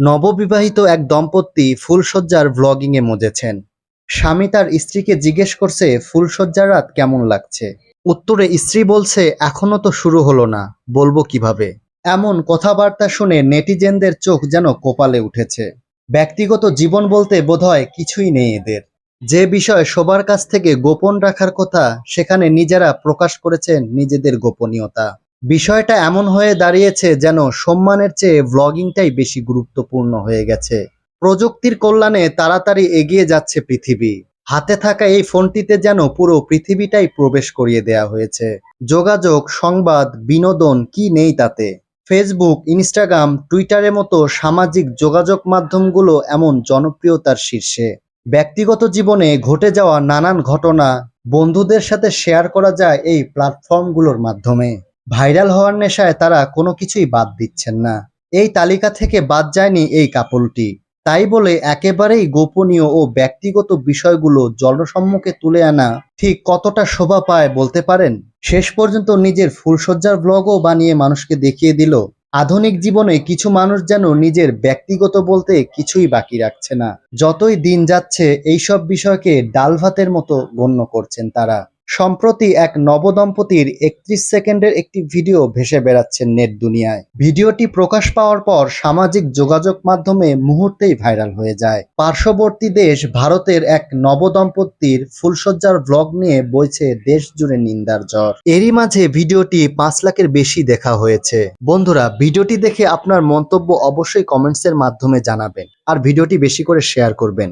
নববিবাহিত এক দম্পতি ফুলশয্যার ভ্লগিংয়ে মজেছেন। স্বামী তার স্ত্রীকে জিজ্ঞেস করছে, ফুলশয্যার রাত কেমন লাগছে? উত্তরে, স্ত্রী বলছে, এখনও তো শুরু হলো না, বলব কীভাবে? এমন কথাবার্তা শুনে নেটিজেনদের চোখ যেন কপালে উঠেছে। ব্যক্তিগত জীবন বলতে বোধহয় কিছুই নেই এদের। যে বিষয় সবার কাছ থেকে গোপন রাখার কথা, সেখানে নিজেরা প্রকাশ করেছেন নিজেদের গোপনীয়তা। বিষয়টা এমন হয়ে দাঁড়িয়েছে যেন সম্মানের চেয়ে ভ্লগিংটাই বেশি গুরুত্বপূর্ণ হয়ে গেছে। প্রযুক্তির কল্যাণে তাড়াতাড়ি এগিয়ে যাচ্ছে পৃথিবী। হাতে থাকা এই ফোনটিতে যেন পুরো পৃথিবীটাই প্রবেশ করিয়ে দেয়া হয়েছে। যোগাযোগ, সংবাদ, বিনোদন, কি নেই তাতে? ফেসবুক ইনস্টাগ্রাম টুইটারের মতো সামাজিক যোগাযোগ মাধ্যমগুলো এমন জনপ্রিয়তার শীর্ষে। ব্যক্তিগত জীবনে ঘটে যাওয়া নানান ঘটনা বন্ধুদের সাথে শেয়ার করা যায় এই প্ল্যাটফর্মগুলোর মাধ্যমে। ভাইরাল হওয়ার নেশায় তারা কোনো কিছুই বাদ দিচ্ছেন না। এই তালিকা থেকে বাদ যায়নি এই কাপলটি। তাই বলে একেবারেই গোপনীয় ও ব্যক্তিগত বিষয়গুলো জনসম্মুখে তুলে আনা ঠিক কতটা শোভা পায় বলতে পারেন? শেষ পর্যন্ত নিজের ফুলসজ্জার ব্লগও বানিয়ে মানুষকে দেখিয়ে দিল। আধুনিক জীবনে কিছু মানুষ যেন নিজের ব্যক্তিগত বলতে কিছুই বাকি রাখছে না। যতই দিন যাচ্ছে, এইসব বিষয়কে ডাল ভাতের মতো গণ্য করছেন তারা। সম্প্রতি এক নবদম্পতির একত্রিশ সেকেন্ডের একটি ভিডিও ভেসে বেড়াচ্ছেন নেট দুনিয়ায়। ভিডিওটি প্রকাশ পাওয়ার পর সামাজিক যোগাযোগ মাধ্যমে মুহূর্তেই ভাইরাল হয়ে যায়। পার্শ্ববর্তী দেশ ভারতের এক নবদম্পতির ফুলসজ্জার ব্লগ নিয়ে বইছে দেশ জুড়ে নিন্দার জ্বর। এরই মাঝে ভিডিওটি পাঁচ লাখের বেশি দেখা হয়েছে। বন্ধুরা, ভিডিওটি দেখে আপনার মন্তব্য অবশ্যই কমেন্টসের মাধ্যমে জানাবেন। আর ভিডিওটি বেশি করে শেয়ার করবেন।